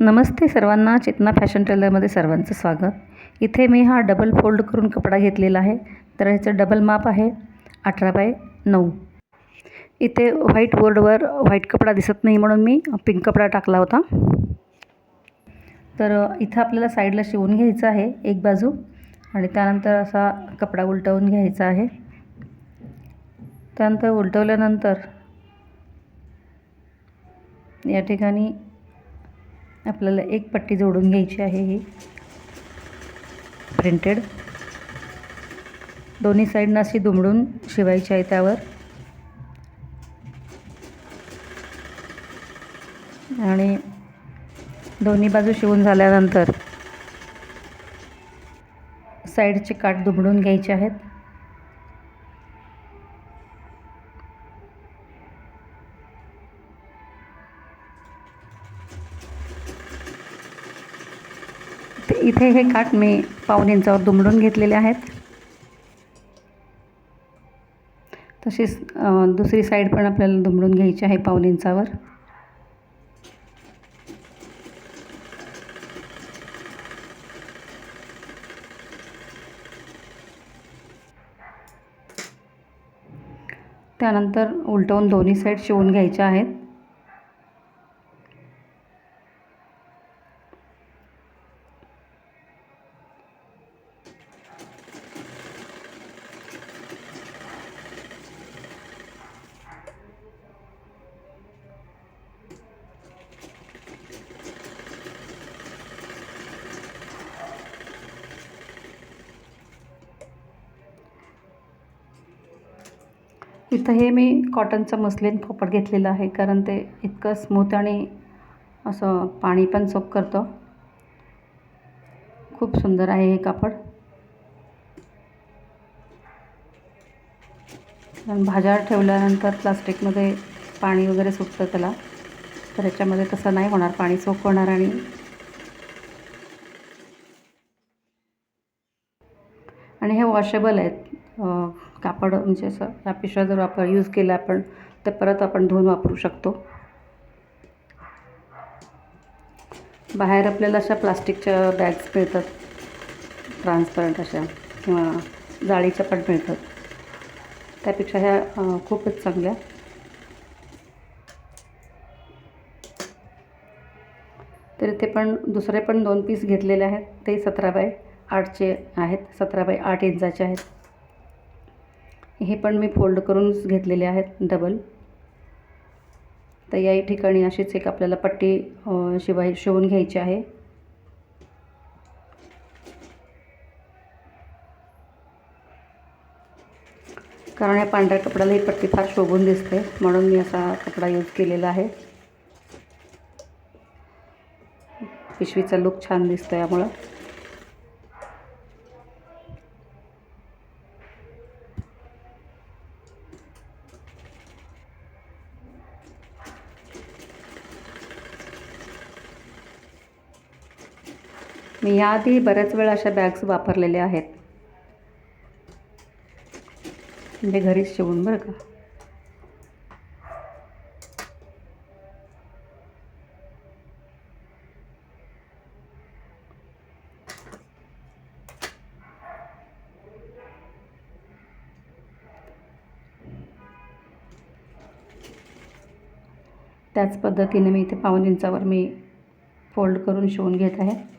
नमस्ते सर्वांना चेतना फॅशन टेलरमध्ये सर्वांचं स्वागत. इथे मी हा डबल फोल्ड करून कपडा घेतलेला आहे. तर ह्याचं डबल माप आहे अठरा बाय नऊ. इथे व्हाईट बोर्डवर व्हाईट कपडा दिसत नाही म्हणून मी पिंक कपडा टाकला होता. तर इथं आपल्याला साईडला शिवून घ्यायचं आहे एक बाजू आणि त्यानंतर असा कपडा उलटवून घ्यायचा आहे. त्यानंतर उलटवल्यानंतर या ठिकाणी आपल्याला एक पट्टी जोडून घ्यायची आहे ही. प्रिंटेड दोन्ही साईडनं अशी दुमडून शिवायची आहे त्यावर. आणि दोन्ही बाजू शिवून झाल्यानंतर साईडचे काठ दुमडून घ्यायचे आहेत. इथे हे काठ मी पाऊण इंचावर दुमडून घेतलेले आहेत. तशीच दुसरी साईड पण आपल्याला दुमडून घ्यायची आहे पाऊण इंचावर. त्यानंतर उलटवून दोन्ही साईड शिवून घ्यायच्या आहेत. इथं हे मी कॉटनचं मसलीन कापड घेतलेलं आहे कारण ते इतकं स्मूथ आणि असं पाणी पण सोप करतं. खूप सुंदर आहे हे कापड. कारण भाज्या ठेवल्यानंतर प्लास्टिकमध्ये पाणी वगैरे सुटतं त्याला तर याच्यामध्ये तसं नाही होणार पाणी सोप होणार आणि आणि हे वॉशेबल आहेत. कापड म्हणजे असं ह्या पिशव्या जर वापर यूज केल्या आपण तर परत आपण धुवून वापरू शकतो. बाहेर आपल्याला अशा प्लास्टिकच्या बॅग्स मिळतात. ट्रान्सपरंट अशा किंवा जाळीच्या पण मिळतात. त्यापेक्षा ह्या खूपच चांगल्या. तर इथे पण दुसरे पण दोन पीस घेतलेले आहेत. ते सतरा बाय आठचे आहेत सतरा बाय आठ इंचाचे आहेत. हे पण मी फोल्ड करूनच घेतलेले आहेत डबल. तर याही ठिकाणी अशीच एक आपल्याला पट्टी शिवाय शिवून घ्यायची आहे. कारण या पांढऱ्या कपड्याला ही पट्टी फार शोभून दिसते म्हणून मी असा कपडा यूज केलेला आहे. पिशवीचा लुक छान दिसतो यामुळं. मी याआधी बऱ्याच वेळा अशा बॅग्स वापरलेल्या आहेत. म्हणजे घरीच शिवून बरं का. त्याच पद्धतीने मी इथे पाऊण इंचावर मी फोल्ड करून शिवून घेत आहे.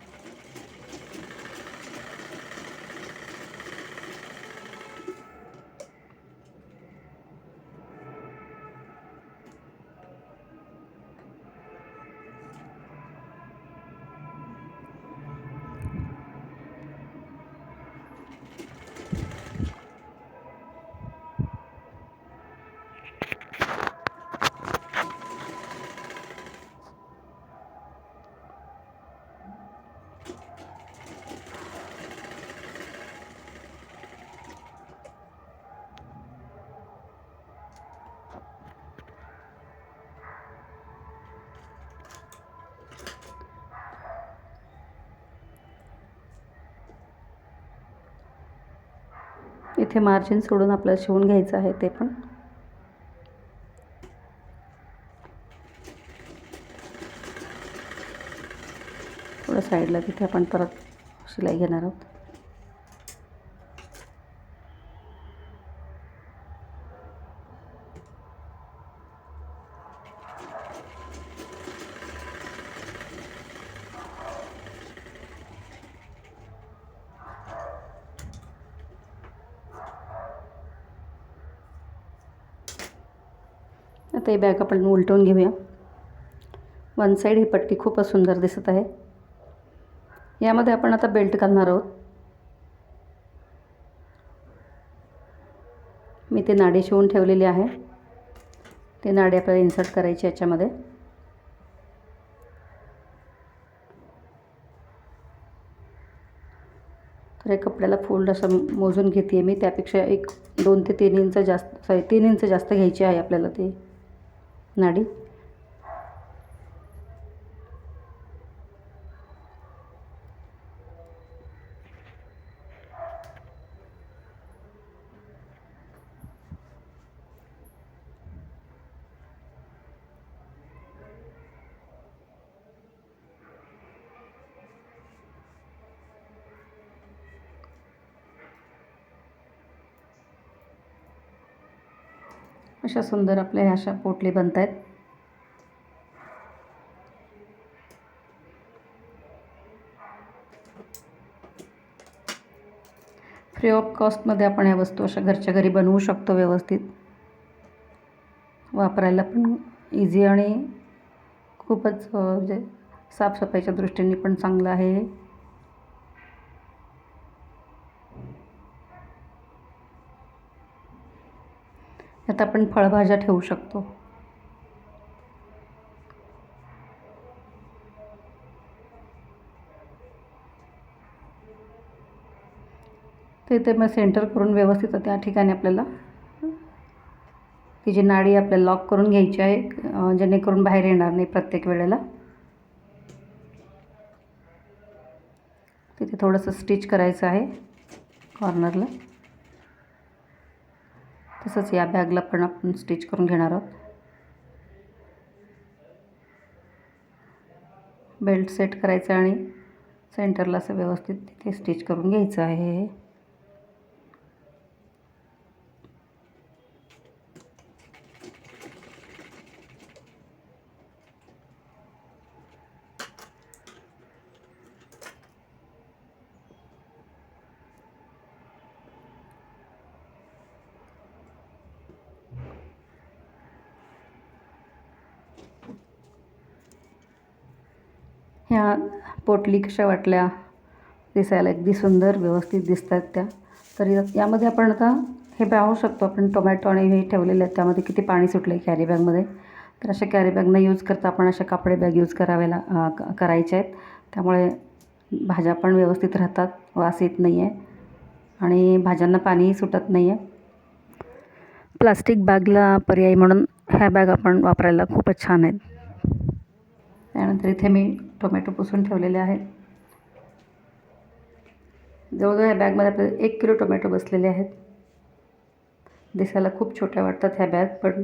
इथे मार्जिन सोडून आपल्याला शिवून घ्यायचं आहे ते पण. थोडं साईडला तिथे आपण परत शिलाई घेणार आहोत. आता ही बॅग आपण उलटवून घेऊया. वन साईड ही पट्टी खूपच सुंदर दिसत आहे. यामध्ये आपण आता बेल्ट घालणार आहोत. मी ते नाडी शिवून ठेवलेली आहे. ते नाडी आपल्याला इन्सर्ट करायची याच्यामध्ये. तर हे कपड्याला फोल्ड असं मोजून घेते आहे मी. त्यापेक्षा एक दोन ते तीन इंच जास्त सॉरी तीन इंच जास्त घ्यायची आहे आपल्याला ती. नाडी अशा सुंदर आपल्या ह्या अशा पोटली बनत आहेत फ्री ऑफ कॉस्टमध्ये आपण या वस्तू अशा घरच्या घरी बनवू शकतो व्यवस्थित. वापरायला पण इझी आणि खूपच म्हणजे साफसफाईच्या दृष्टीने पण चांगलं आहे. त्यात आपण फळभाज्या ठेवू शकतो. ते ते मग सेंटर करून व्यवस्थित त्या ठिकाणी आपल्याला ती जी नाडी आपल्याला लॉक करून घ्यायची आहे जेणेकरून बाहेर येणार नाही प्रत्येक वेळेला. तिथे थोडंसं स्टिच करायचं आहे कॉर्नरला तसंच या बॅगला पण आपण स्टिच करून घेणार आहोत. बेल्ट सेट करायचं आणि सेंटरला असं व्यवस्थित तिथे स्टिच करून घ्यायचं आहे. ह्या पोटली कशा वाटल्या? दिसायला अगदी सुंदर व्यवस्थित दिसत आहेत त्या. तर यामध्ये आपण आता हे पाहू शकतो आपण टोमॅटो आणि हे ठेवलेले आहेत. त्यामध्ये किती पाणी सुटलं आहे कॅरी बॅगमध्ये तर अशा कॅरी बॅगनं यूज करता आपण अशा कापडे बॅग यूज कराव्याला करायच्या आहेत. त्यामुळे भाज्या पण व्यवस्थित राहतात वास येत नाही आहे आणि भाज्यांना पाणीही सुटत नाही आहे प्लास्टिक बॅगला पर्याय म्हणून ह्या बॅग आपण वापरायला खूपच छान आहेत. त्यानंतर इथे मी टोमॅटो पुसून ठेवलेले आहेत. जवळजवळ ह्या बॅगमध्ये आपल्याला एक किलो टोमॅटो बसलेले आहेत. दिसायला खूप छोट्या वाटतात ह्या बॅग पण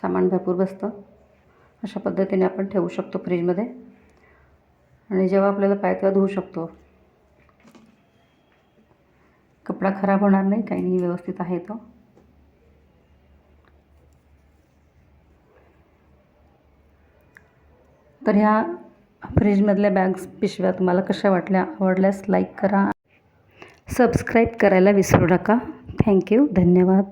सामान भरपूर बसतं. अशा पद्धतीने आपण ठेवू शकतो फ्रीजमध्ये. आणि जेव्हा आपल्याला पाय तेव्हा धुवू शकतो. कपडा खराब होणार नाही काही नाही व्यवस्थित आहे तो. तर ह्या फ्रीजमधल्या बॅग्स पिशव्या तुम्हाला कशा वाटल्या आवडल्यास लाईक करा. सबस्क्राईब करायला विसरू नका. थँक्यू धन्यवाद.